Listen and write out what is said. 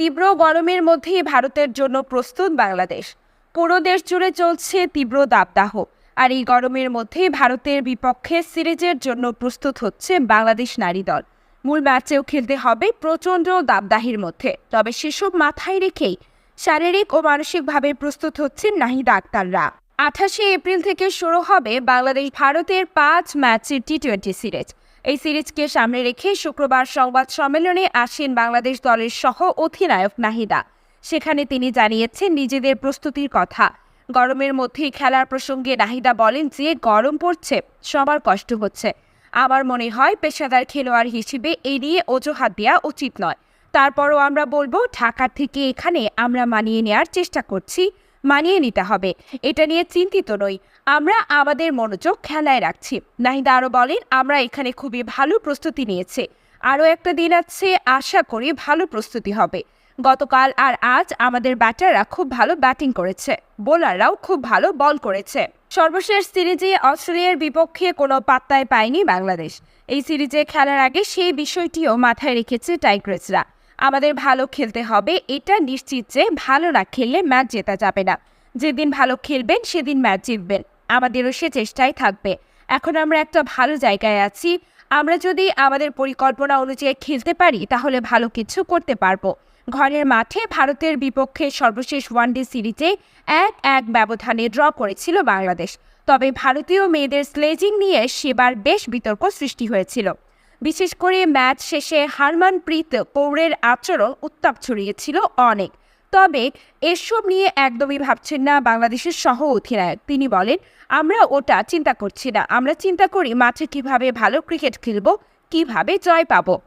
তীব্র গরমের মধ্যেই ভারতের জন্য প্রস্তুত বাংলাদেশ। পুরো দেশ জুড়ে চলছে তীব্র দাবদাহ। আর এই গরমের মধ্যেই ভারতের বিপক্ষে সিরিজের জন্য প্রস্তুত হচ্ছে বাংলাদেশ নারী দল। মূল ম্যাচেও খেলতে হবে প্রচণ্ড দাবদাহির মধ্যে। তবে সেসব মাথায় রেখেই শারীরিক ও মানসিকভাবে প্রস্তুত হচ্ছেন নাহিদা আক্তাররা। আঠাশে এপ্রিল থেকে শুরু হবে বাংলাদেশ ভারতের পাঁচ ম্যাচের টি টোয়েন্টি সিরিজ। এই সিরিজকে সামনে রেখে শুক্রবার সংবাদ সম্মেলনে আসেন বাংলাদেশ দলের সহ অধিনায়ক নাহিদা। সেখানে তিনি জানিয়েছেন, নিজেদের প্রস্তুতির কথা। গরমের মধ্যেই খেলার প্রসঙ্গে নাহিদা বলেন যে, গরম পড়ছে, সবার কষ্ট হচ্ছে। আমার মনে হয় পেশাদার খেলোয়াড় হিসেবে এই নিয়ে অজুহাত দেওয়া উচিত নয়। তারপরও আমরা বলব, ঢাকা থেকে এখানে আমরা মানিয়ে নেওয়ার চেষ্টা করছি। মানিয়ে নিতে হবে। এটা নিয়ে চিন্তিত নই। আমরা আমাদের মনোযোগ খেলায় রাখছি। নাহিদা আরও বলেন, আমরা এখানে খুবই ভালো প্রস্তুতি নিয়েছি। আরও একটা দিন আছে, আশা করি ভালো প্রস্তুতি হবে। গতকাল আর আজ আমাদের ব্যাটাররা খুব ভালো ব্যাটিং করেছে। বোলাররাও খুব ভালো বল করেছে। সর্বশেষ সিরিজে অস্ট্রেলিয়ার বিপক্ষে কোনো পাত্তায় পায়নি বাংলাদেশ। এই সিরিজে খেলার আগে সেই বিষয়টিও মাথায় রেখেছে টাইগ্রেসরা। আমাদের ভালো খেলতে হবে, এটা নিশ্চিত যে ভালো না খেললে ম্যাচ জেতা যাবে না। যেদিন ভালো খেলবেন, সেদিন ম্যাচ জিতবেন। আমাদেরও সে চেষ্টাই থাকবে। এখন আমরা একটা ভালো জায়গায় আছি। আমরা যদি আমাদের পরিকল্পনা অনুযায়ী খেলতে পারি, তাহলে ভালো কিছু করতে পারব। ঘরের মাঠে ভারতের বিপক্ষে সর্বশেষ ওয়ানডে সিরিজে এক এক ব্যবধানে ড্র করেছিল বাংলাদেশ। তবে ভারতীয় মেয়েদের স্লেজিং নিয়ে সেবার বেশ বিতর্ক সৃষ্টি হয়েছিল। বিশেষ করে ম্যাচ শেষে হারমানপ্রীত কৌরের আচরণ উত্তাপ ছড়িয়েছিল অনেক। তবে এসব নিয়ে একদমই ভাবছেন না বাংলাদেশের সহ অধিনায়ক। তিনি বলেন, আমরা ওটা চিন্তা করছি না। আমরা চিন্তা করি, মাঠে কীভাবে ভালো ক্রিকেট খেলব, কীভাবে জয় পাবো।